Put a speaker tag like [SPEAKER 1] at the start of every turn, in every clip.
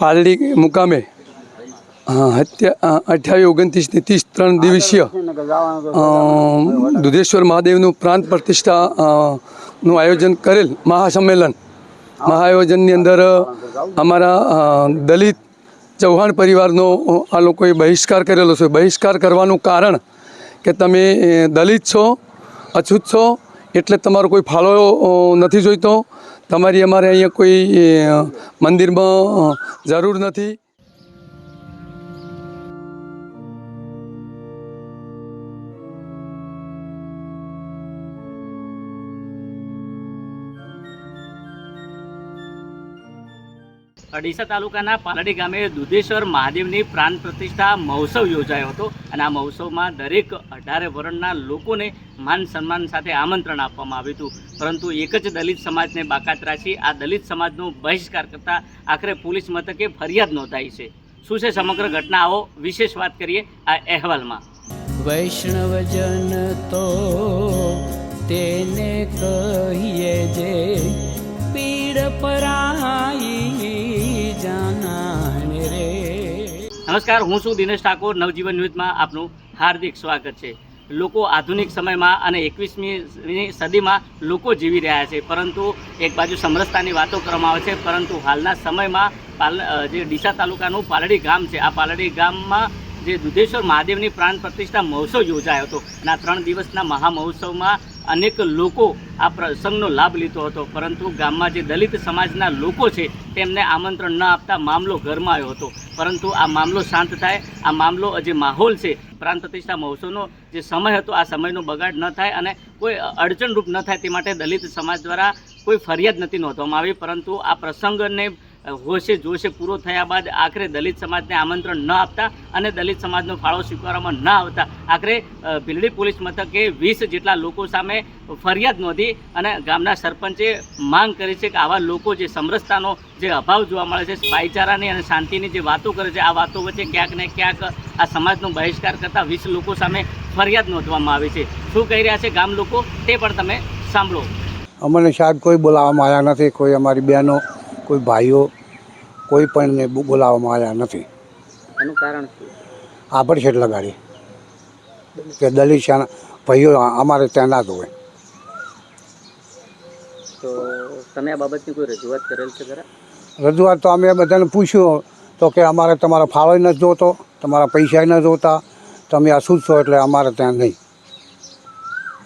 [SPEAKER 1] પાલડી મુકામે હત્યા અઠ્યાવીસ, ઓગણત્રીસ ને ત્રીસ ત્રણ દિવસીય દુધેશ્વર મહાદેવનું પ્રાંત પ્રતિષ્ઠા નું આયોજન કરેલ મહાસંમેલન. મહાઆયોજનની અંદર અમારા દલિત ચૌહાણ પરિવારનો આ લોકોએ બહિષ્કાર કરેલો છે. બહિષ્કાર કરવાનું કારણ કે તમે દલિત છો, અછૂત છો, એટલે તમારો કોઈ ફાળો નથી જોઈતો. તમારી અમારે અહીંયા કોઈ મંદિરમાં જરૂર નથી?
[SPEAKER 2] અડીસા તાલુકાના પાલડી ગામે દુધેશ્વર મહાદેવની પ્રાણ પ્રતિષ્ઠા મહોત્સવ યોજાયો હતો. અને આ મહોત્સવમાં દરેક અઢારે વર્ણના લોકોને માન સન્માન સાથે આમંત્રણ આપવામાં આવ્યું હતું. પરંતુ એક જ દલિત સમાજને બાકાત રાખી આ દલિત સમાજનો બહિષ્કાર કરતાં આખરે પોલીસ મથકે ફરિયાદ નોંધાઈ છે. શું છે સમગ્ર ઘટના? આવો વિશેષ વાત કરીએ આ અહેવાલમાં.
[SPEAKER 3] વૈષ્ણવજન તો તેને કહીએ જે પીડ પરાઈ
[SPEAKER 2] નમસ્કાર, હું છું દિનેશ ઠાકોર. નવજીવન ન્યૂઝમાં આપનું હાર્દિક સ્વાગત છે. લોકો આધુનિક સમયમાં અને એકવીસમી સદીમાં લોકો જીવી રહ્યા છે. પરંતુ એક બાજુ સમરસતાની વાતો કરવામાં આવે છે, પરંતુ હાલના સમયમાં પાલ જે ડીસા તાલુકાનું પાલડી ગામ છે, આ પાલડી ગામમાં જે દુધેશ્વર મહાદેવની પ્રાણ પ્રતિષ્ઠા મહોત્સવ યોજાયો હતો. અને આ ત્રણ દિવસના મહા મહોત્સવમાં અનેક લોકો આ પ્રસંગનો લાભ લીધો હતો. પરંતુ ગામમાં જે દલિત સમાજના લોકો છે, તેમને આમંત્રણ ન આપતા મામલો ઘરમાં આવ્યો હતો. પરંતુ આ મામલો શાંત થાય, આ મામલો જે માહોલ છે, પ્રાંત પ્રતિષ્ઠા મહોત્સવનો જે સમય હતો, આ સમયનો બગાડ ન થાય અને કોઈ અડચણરૂપ ન થાય તે માટે દલિત સમાજ દ્વારા કોઈ ફરિયાદ નથી નોંધવામાં આવી. પરંતુ આ પ્રસંગને હોશે, જોશે, પૂરો થયા બાદ આખરે દલિત સમાજને આમંત્રણ ન આપતા અને દલિત સમાજનો ફાળો સ્વીકારવામાં ન આવતા. આખરે ભીલડી પોલીસ મથકે વીસ જેટલા લોકો સામે ફરિયાદ નોંધી અને ગામના સરપંચે માંગ કરી છે કે આવા લોકો જે સમરસતાનો જે અભાવ જોવા મળે છે, ભાઈચારાની અને શાંતિની જે વાતો કરે છે, આ વાતો વચ્ચે ક્યાંક ને ક્યાંક આ સમાજનો બહિષ્કાર કરતા વીસ લોકો સામે ફરિયાદ નોંધવામાં આવી છે. શું કહી રહ્યા છે ગામ લોકો? તે પણ તમે સાંભળો.
[SPEAKER 4] અમને સાહેબ કોઈ બોલાવવામાં આવ્યા નથી, કોઈ અમારી બહેનો, કોઈ ભાઈઓ કોઈ પણને બોલાવવામાં આવ્યા નથી.
[SPEAKER 2] એનું કારણ
[SPEAKER 4] આભડ છે લગાડી. કે દલિત શાના ભાઈઓ અમારે ત્યાં ના હોય.
[SPEAKER 2] તો તમે આ બાબતની કોઈ રજૂઆત કરેલ છે ખરા?
[SPEAKER 4] રજૂઆત તો અમે બધાને પૂછ્યું તો કે અમારે તમારો ફાળો નથી જોતો તમારા પૈસા ન જોતા તમે આ શું છો એટલે અમારે ત્યાં નહીં.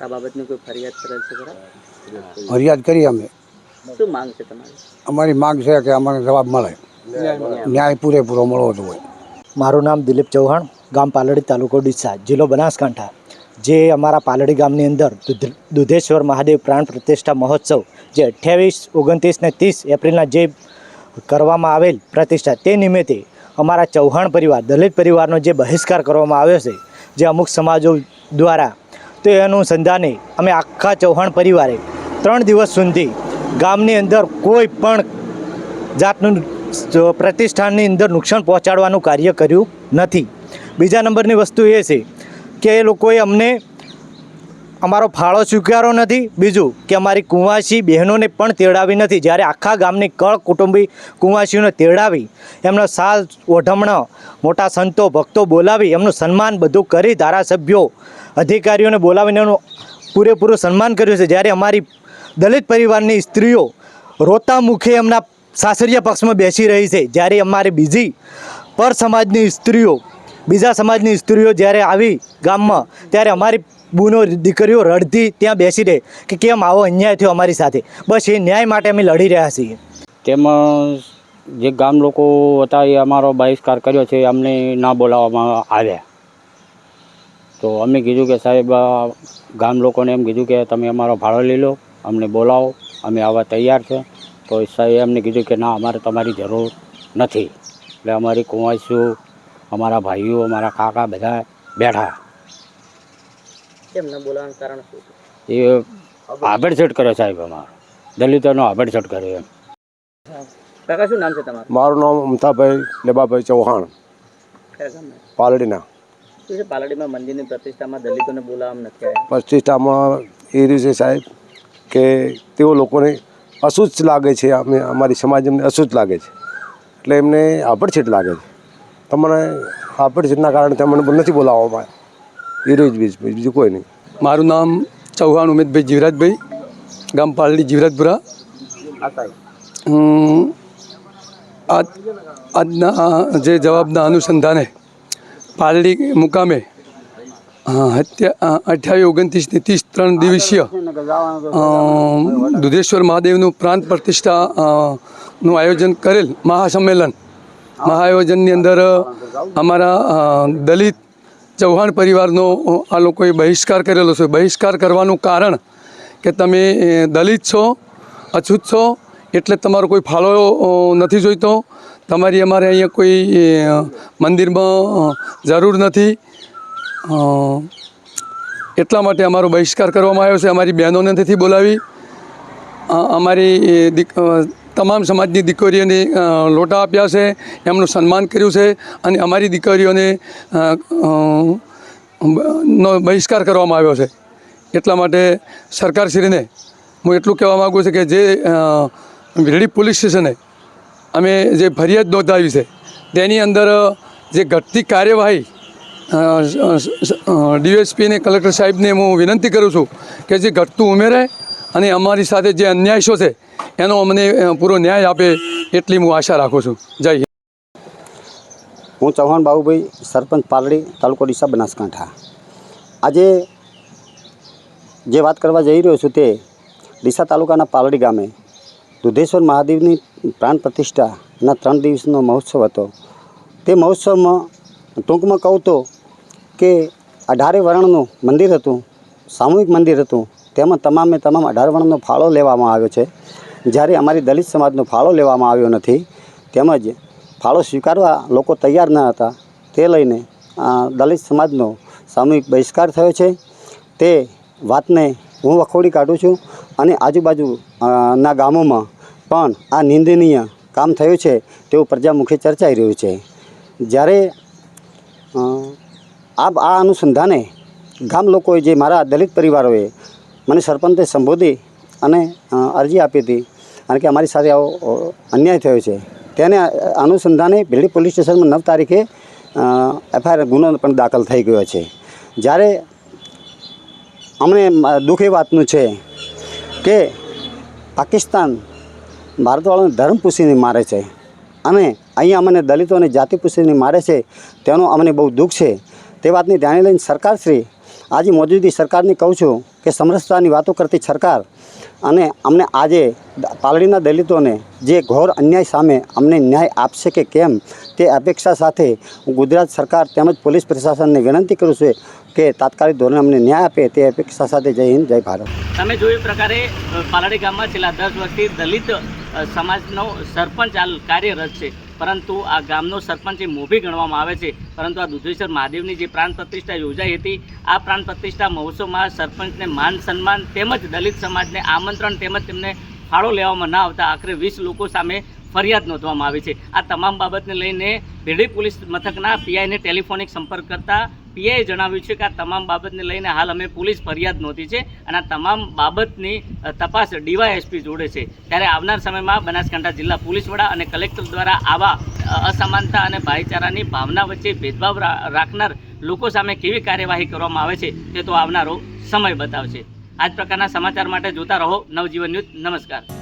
[SPEAKER 2] આ બાબતની કોઈ ફરિયાદ કરેલ છે ખરા?
[SPEAKER 4] ફરિયાદ કરી અમે.
[SPEAKER 2] શું માંગ છે તમારી?
[SPEAKER 4] અમારી માંગ છે કે અમારે જવાબ મળે. ન્યાય પૂરેપૂરો મળવો જોઈએ.
[SPEAKER 5] મારું નામ દિલીપ ચૌહાણ, ગામ પાલડી તાલુકો ડીસા, જિલ્લો બનાસકાંઠા. જે અમારા પાલડી ગામની અંદર દુધેશ્વર મહાદેવ પ્રાણ પ્રતિષ્ઠા મહોત્સવ જે અઠ્યાવીસ, ઓગણત્રીસ ને ત્રીસ એપ્રિલના જે કરવામાં આવેલ પ્રતિષ્ઠા તે નિમિત્તે અમારા ચૌહાણ પરિવાર, દલિત પરિવારનો જે બહિષ્કાર કરવામાં આવ્યો છે, જે અમુક સમાજો દ્વારા, તો એનું સંધાને અમે આખા ચૌહાણ પરિવારે ત્રણ દિવસ સુધી ગામની અંદર કોઈ પણ જાતનું પ્રતિષ્ઠાનની અંદર નુકસાન પહોંચાડવાનું કાર્ય કર્યું નથી. બીજા નંબરની વસ્તુ એ છે કે એ લોકોએ અમને અમારો ફાળો સ્વીકારો નથી. બીજું કે અમારી કુંવાસી બહેનોને પણ તેડાવી નથી. જ્યારે આખા ગામની કળ કુટુંબી કુંવાસીઓને તેડાવી, એમનો સાલ ઓઢમણ, મોટા સંતો, ભક્તો બોલાવી, એમનું સન્માન બધું કરી ધારાસભ્યો, અધિકારીઓને બોલાવીને એનું પૂરેપૂરું સન્માન કર્યું છે. જ્યારે અમારી દલિત પરિવારની સ્ત્રીઓ રોતા મુખે એમના સાસરિયા પક્ષમાં બેસી રહી છે. જ્યારે અમારી બીજી પર સમાજની સ્ત્રીઓ, બીજા સમાજની સ્ત્રીઓ જ્યારે આવી ગામમાં, ત્યારે અમારી બૂનો દીકરીઓ રડતી ત્યાં બેસી રહે કે કેમ આવો અન્યાય થયો અમારી સાથે? બસ એ ન્યાય માટે અમે લડી રહ્યા છીએ.
[SPEAKER 6] તેમજ જે ગામ લોકો હતા એ અમારો બહિષ્કાર કર્યો છે, અમને ના બોલાવવામાં આવ્યા. તો અમે કીધું કે સાહેબ ગામ લોકોને એમ કીધું કે તમે અમારો ભાડો લઈ લો, અમને બોલાવો, અમે આવવા તૈયાર છે. તો સાહેબ એમને કીધું કે ના અમારે તમારી જરૂર નથી. એટલે અમારી કુંવાસીઓ અમારા ભાઈઓ અમારા કાકા બધા બેઠા.
[SPEAKER 2] કેમ બોલાવવાનું કારણ શું
[SPEAKER 6] એ આભેડછેટ કર્યો સાહેબ અમારો. દલિતોનો આભેડછેટ કર્યો એમ.
[SPEAKER 2] કાકા શું નામ છે તમારું?
[SPEAKER 7] મારું નામ અમતાભાઈ લેબાભાઈ ચૌહાણ. પાલડીના.
[SPEAKER 2] પાલડીમાં મંદિરની પ્રતિષ્ઠામાં દલિતોને બોલાવવામાં નથી
[SPEAKER 7] પ્રતિષ્ઠામાં એ રીતે સાહેબ કે તેઓ લોકોને અશુદ્ધ લાગે છે, અમે, અમારી સમાજ અમને અશુચ લાગે છે. એટલે એમને આભડછેટ લાગે છે. તમને આભડછેટના કારણે તમને નથી બોલાવવામાં એ જ બીજ, બીજું કોઈ નહીં.
[SPEAKER 1] મારું નામ ચૌહાણ ઉમેદભાઈ જીવરાજભાઈ, ગામ પાલડી જીવરાજપુરા. આજના જે જવાબના અનુસંધાને પાલડી મુકામે અ, હત્યા અઠ્યાવીસ ઓગણત્રીસથી ત્રીસ ત્રણ દિવસીય દુધેશ્વર મહાદેવનું પ્રાંત પ્રતિષ્ઠા નું આયોજન કરેલ મહાસંમેલન. મહાઆયોજનની અંદર અમારા દલિત ચૌહાણ પરિવારનો આ લોકોએ બહિષ્કાર કરેલો છે. બહિષ્કાર કરવાનું કારણ કે તમે દલિત છો અછૂત છો એટલે તમારો કોઈ ફાળો નથી જોઈતો. તમારી અમારે અહીંયા કોઈ મંદિરમાં જરૂર નથી. એટલા માટે અમારો બહિષ્કાર કરવામાં આવ્યો છે. અમારી બહેનોને નથી બોલાવી. અમારી તમામ સમાજની દીકરીઓને લોટા આપ્યા છે. એમનું સન્માન કર્યું છે અને અમારી દીકરીઓને નો બહિષ્કાર કરવામાં આવ્યો છે. એટલા માટે સરકારશ્રીને હું એટલું કહેવા માગું છું કે જે વીરડી પોલીસ સ્ટેશને અમે જે ફરિયાદ નોંધાવી છે, તેની અંદર જે ઘટતી કાર્યવાહી ડીએસપી અને કલેક્ટર સાહેબને હું વિનંતી કરું છું કે જે ઘટતું ઉમેરે અને અમારી સાથે જે અન્યાયશો છે, એનો અમને પૂરો ન્યાય આપે એટલી હું આશા રાખું છું. જય હિન્દ.
[SPEAKER 8] હું ચૌહાણ બાબુભાઈ, સરપંચ પાલડી, તાલુકો ડીસા બનાસકાંઠા. આજે જે વાત કરવા જઈ રહ્યો છું તે ડીસા તાલુકાના પાલડી ગામે દુધેશ્વર મહાદેવની પ્રાણ પ્રતિષ્ઠાના ત્રણ દિવસનો મહોત્સવ હતો. તે મહોત્સવમાં ટૂંકમાં કહું તો કે અઢારે વર્ણનું મંદિર હતું, સામૂહિક મંદિર હતું, તેમાં તમામે તમામ અઢાર વર્ણનો ફાળો લેવામાં આવ્યો છે. જ્યારે અમારી દલિત સમાજનો ફાળો લેવામાં આવ્યો નથી, તેમજ ફાળો સ્વીકારવા લોકો તૈયાર ન હતા, તે લઈને દલિત સમાજનો સામૂહિક બહિષ્કાર થયો છે. તે વાતને હું વખોડી કાઢું છું અને આજુબાજુ ના ગામોમાં પણ આ નિંદનીય કામ થયું છે તેવું પ્રજામુખે ચર્ચાઈ રહ્યું છે. જ્યારે આ આ અનુસંધાને ગામ લોકોએ જે મારા દલિત પરિવારોએ મને સરપંચે સંબોધી અને અરજી આપી હતી, કારણ કે અમારી સાથે આવો અન્યાય થયો છે. તેને અનુસંધાને ભીલડી પોલીસ સ્ટેશનમાં નવ તારીખે એફઆઈઆર ગુનો પણ દાખલ થઈ ગયો છે. જ્યારે અમને દુઃખ એ વાતનું છે કે પાકિસ્તાન ભારતવાળાને ધર્મ પૂછીને મારે છે અને અહીંયા અમને દલિતોને જાતિ પૂછીને મારે છે, તેનો અમને બહુ દુઃખ છે. તે વાતને ધ્યાને લઈને સરકારશ્રી, આજે મોજૂદી સરકારને કહું છું કે સમરસતાની વાતો કરતી સરકાર અને અમને આજે પાલડીના દલિતોને જે ઘોર અન્યાય સામે અમને ન્યાય આપશે કે કેમ, તે અપેક્ષા સાથે હું ગુજરાત સરકાર તેમજ પોલીસ પ્રશાસનને વિનંતી કરું છું કે તાત્કાલિક ધોરણે અમને ન્યાય આપે તે અપેક્ષા સાથે જય હિન્દ, જય ભારત.
[SPEAKER 2] તમે જોયું પ્રકારે પાલડી ગામમાં છેલ્લા દસ વર્ષથી દલિત સમાજનો સરપંચ હાલ કાર્યરત છે. પરંતુ આ ગામનો સરપંચ એ મોભી ગણવામાં આવે છે. પરંતુ આ દુધેશ્વર મહાદેવની જે પ્રાણ પ્રતિષ્ઠા યોજાઈ હતી, આ પ્રાણ પ્રતિષ્ઠા મહોત્સવમાં સરપંચને માન સન્માન તેમજ દલિત સમાજને આમંત્રણ તેમજ તેમને ફાળો લેવામાં ના આવતા આખરે વીસ લોકો સામે ફરિયાદ નોંધવામાં આવી છે. આ તમામ બાબતને લઈને ભેડી પોલીસ મથકના પીઆઈને ટેલિફોનિક સંપર્ક કરતા પીઆઈએ જણાવ્યું છે કે આ તમામ બાબતને લઈને હાલ અમે પોલીસ ફરિયાદ નોંધી છે અને આ તમામ બાબતની તપાસ ડીવાયએસપી જોડે છે. ત્યારે આવનાર સમયમાં બનાસકાંઠા જિલ્લા પોલીસ વડા અને કલેક્ટર દ્વારા આવા અસમાનતા અને ભાઈચારાની ભાવના વચ્ચે ભેદભાવ રાખનાર લોકો સામે કેવી કાર્યવાહી કરવામાં આવે છે તે તો આવનારો સમય બતાવશે. આ જ પ્રકારના સમાચાર માટે જોતા રહો. નવજીવન ન્યૂઝ. નમસ્કાર.